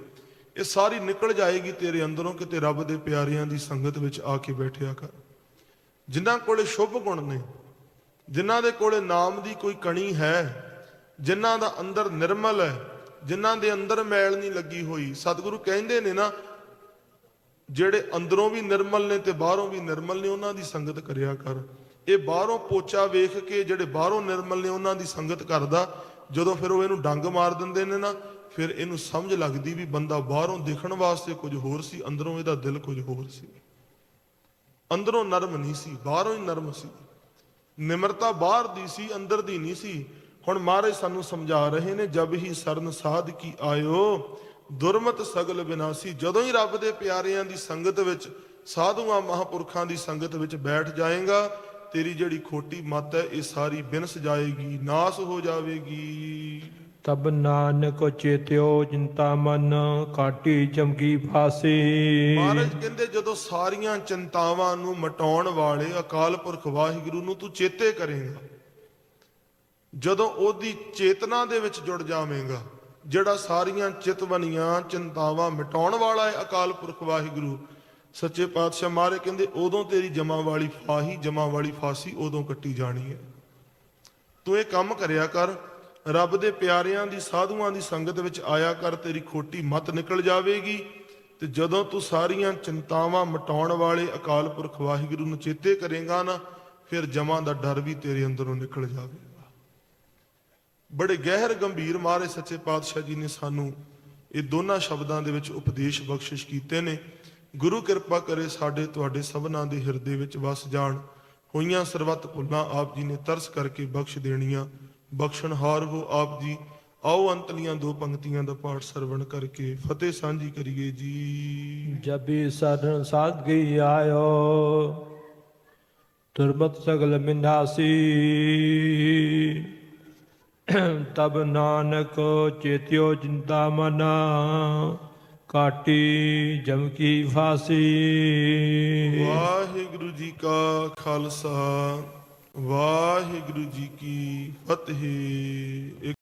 ਇਹ ਸਾਰੀ ਨਿਕਲ ਜਾਏਗੀ ਤੇਰੇ ਅੰਦਰੋਂ ਕਿਤੇ ਰੱਬ ਦੇ ਪਿਆਰਿਆਂ ਦੀ ਸੰਗਤ ਵਿੱਚ ਆ ਕੇ ਬੈਠਿਆ ਕਰ। ਜਿਨ੍ਹਾਂ ਕੋਲੇ ਸ਼ੁਭ ਗੁਣ ਨੇ, ਜਿਨ੍ਹਾਂ ਦੇ ਕੋਲੇ ਨਾਮ ਦੀ ਕੋਈ ਕਣੀ ਹੈ, ਜਿਨ੍ਹਾਂ ਦਾ ਅੰਦਰ ਨਿਰਮਲ ਹੈ, ਜਿਨ੍ਹਾਂ ਦੇ ਅੰਦਰ ਮੈਲ ਨਹੀਂ ਲੱਗੀ ਹੋਈ, ਸਤਿਗੁਰੂ ਕਹਿੰਦੇ ਨੇ ਨਾ, ਜਿਹੜੇ ਅੰਦਰੋਂ ਵੀ ਨਿਰਮਲ ਨੇ ਤੇ ਬਾਹਰੋਂ ਵੀ ਨਿਰਮਲ ਨੇ, ਉਹਨਾਂ ਦੀ ਸੰਗਤ ਕਰਿਆ ਕਰ। ਇਹ ਬਾਹਰੋਂ ਪੋਚਾ ਵੇਖ ਕੇ ਜਿਹੜੇ ਬਾਹਰੋਂ ਨਿਰਮਲ ਨੇ, ਉਹਨਾਂ ਦੀ ਸੰਗਤ ਕਰਦਾ ਜਦੋਂ ਫਿਰ ਉਹ ਇਹਨੂੰ ਡੰਗ ਮਾਰ ਦਿੰਦੇ ਨੇ ਨਾ, ਫਿਰ ਇਹਨੂੰ ਸਮਝ ਲੱਗਦੀ ਵੀ ਬੰਦਾ ਬਾਹਰੋਂ ਦਿਖਣ ਵਾਸਤੇ ਕੁਝ ਹੋਰ ਸੀ, ਅੰਦਰੋਂ ਇਹਦਾ ਦਿਲ ਕੁਝ ਹੋਰ ਸੀ। ਅੰਦਰੋਂ ਨਰਮ ਨਹੀਂ ਸੀ, ਬਾਹਰੋਂ ਹੀ ਨਰਮ ਸੀ। ਨਿਮਰਤਾ ਬਾਹਰ ਦੀ ਸੀ, ਅੰਦਰ ਦੀ ਨਹੀਂ ਸੀ। ਹੁਣ ਮਹਾਰਾਜ ਸਾਨੂੰ ਸਮਝਾ ਰਹੇ ਨੇ, ਜਬ ਹੀ ਸਰਨ ਸਾਧ ਕੀ ਆਇਓ, ਦੁਰਮਤ ਸਗਲ ਬਿਨਾਸੀ। ਜਦੋਂ ਹੀ ਰੱਬ ਦੇ ਪਿਆਰਿਆਂ ਦੀ ਸੰਗਤ ਵਿੱਚ, ਸਾਧੂਆਂ ਮਹਾਪੁਰਖਾਂ ਦੀ ਸੰਗਤ ਵਿੱਚ ਬੈਠ ਜਾਏਗਾ ਤੇਰੀ ਜਿਹੜੀ ਖੋਟੀ ਮੱਤ ਹੈ ਇਹ ਸਾਰੀ ਬਿਨਸ ਜਾਏਗੀ ਨਾਸ ਹੋ ਜਾਵੇਗੀ। ਤਬ ਨਾਨਕ ਚੇਤਿਓ ਚਿੰਤਾ ਮਨ ਕਾਟੀ ਚਮਕੀ ਫਾਸੀ। ਮਹਾਰਾਜ ਕਹਿੰਦੇ ਜਦੋਂ ਸਾਰੀਆਂ ਚਿੰਤਾਵਾਂ ਨੂੰ ਮਟਾਉਣ ਵਾਲੇ ਅਕਾਲ ਪੁਰਖ ਵਾਹਿਗੁਰੂ ਨੂੰ ਤੂੰ ਚੇਤੇ ਕਰੇਗਾ। ਜਦੋਂ ਉਹਦੀ ਚੇਤਨਾ ਦੇ ਵਿੱਚ ਜੁੜ ਜਾਵੇਂਗਾ ਜਿਹੜਾ ਸਾਰੀਆਂ ਚਿਤਵਨੀਆਂ ਚਿੰਤਾਵਾਂ ਮਿਟਾਉਣ ਵਾਲਾ ਹੈ ਅਕਾਲ ਪੁਰਖ ਵਾਹਿਗੁਰੂ ਸੱਚੇ ਪਾਤਸ਼ਾਹ ਮਾਰੇ ਕਹਿੰਦੇ, ਉਦੋਂ ਤੇਰੀ ਜਮਾ ਵਾਲੀ ਫਾਹੀ, ਜਮਾ ਵਾਲੀ ਫਾਸੀ ਉਦੋਂ ਕੱਟੀ ਜਾਣੀ ਹੈ। ਤੂੰ ਇਹ ਕੰਮ ਕਰਿਆ ਕਰ, ਰੱਬ ਦੇ ਪਿਆਰਿਆਂ ਦੀ, ਸਾਧੂਆਂ ਦੀ ਸੰਗਤ ਵਿੱਚ ਆਇਆ ਕਰ, ਤੇਰੀ ਖੋਟੀ ਮਤ ਨਿਕਲ ਜਾਵੇਗੀ। ਤੇ ਜਦੋਂ ਤੂੰ ਸਾਰੀਆਂ ਚਿੰਤਾਵਾਂ ਮਟਾਉਣ ਵਾਲੇ ਅਕਾਲ ਪੁਰਖ ਵਾਹਿਗੁਰੂ ਨੂੰ ਚੇਤੇ ਕਰੇਗਾ ਨਾ, ਫਿਰ ਜਮਾਂ ਦਾ ਡਰ ਵੀ ਤੇਰੇ ਅੰਦਰੋਂ ਨਿਕਲ ਜਾਵੇਗਾ। ਬੜੇ ਗਹਿਰ, ਗੰਭੀਰ ਮਾਰੇ ਸੱਚੇ ਪਾਤਸ਼ਾਹ ਜੀ ਨੇ ਸਾਨੂੰ ਇਹ ਦੋਨਾਂ ਸ਼ਬਦਾਂ ਦੇ ਵਿੱਚ ਉਪਦੇਸ਼ ਬਖਸ਼ਿਸ਼ ਕੀਤੇ ਨੇ। ਗੁਰੂ ਕਿਰਪਾ ਕਰੇ ਸਾਡੇ, ਤੁਹਾਡੇ ਸਭਨਾਂ ਦੇ ਹਿਰਦੇ ਵਿੱਚ ਵਸ ਜਾਣ। ਹੋਈਆਂ ਸਰਬੱਤ ਭੁੱਲਾਂ ਆਪ ਜੀ ਨੇ ਤਰਸ ਕਰਕੇ ਬਖਸ਼ ਦੇਣੀਆਂ। ਬਖਸ਼ਣਹਾਰ ਹੋ ਆਪ ਜੀ। ਆਓ ਅੰਤਲੀਆਂ ਦੋ ਪੰਕਤੀਆਂ ਦਾ ਪਾਠ ਸਰਵਣ ਕਰਕੇ ਫਤਿਹ ਸਾਂਝੀ ਕਰੀਏ ਜੀ। ਜਬੀ ਸਰਨ ਸਾਧਗੀ ਆਇਓ, ਤੁਰਮਤ ਸਗਲ ਬਿਨਾਸੀ ਤਬ ਨਾਨਕ ਚੇਤਿਓ ਜਿੰਦਾ ਮਨਾ। ਕਾਟੀ ਜਮਕੀ ਫਾਸੀ। ਵਾਹਿਗੁਰੂ ਜੀ ਕਾ ਖਾਲਸਾ ਵਾਹਿਗੁਰੂ ਜੀ ਕੀ ਫਤਿਹ।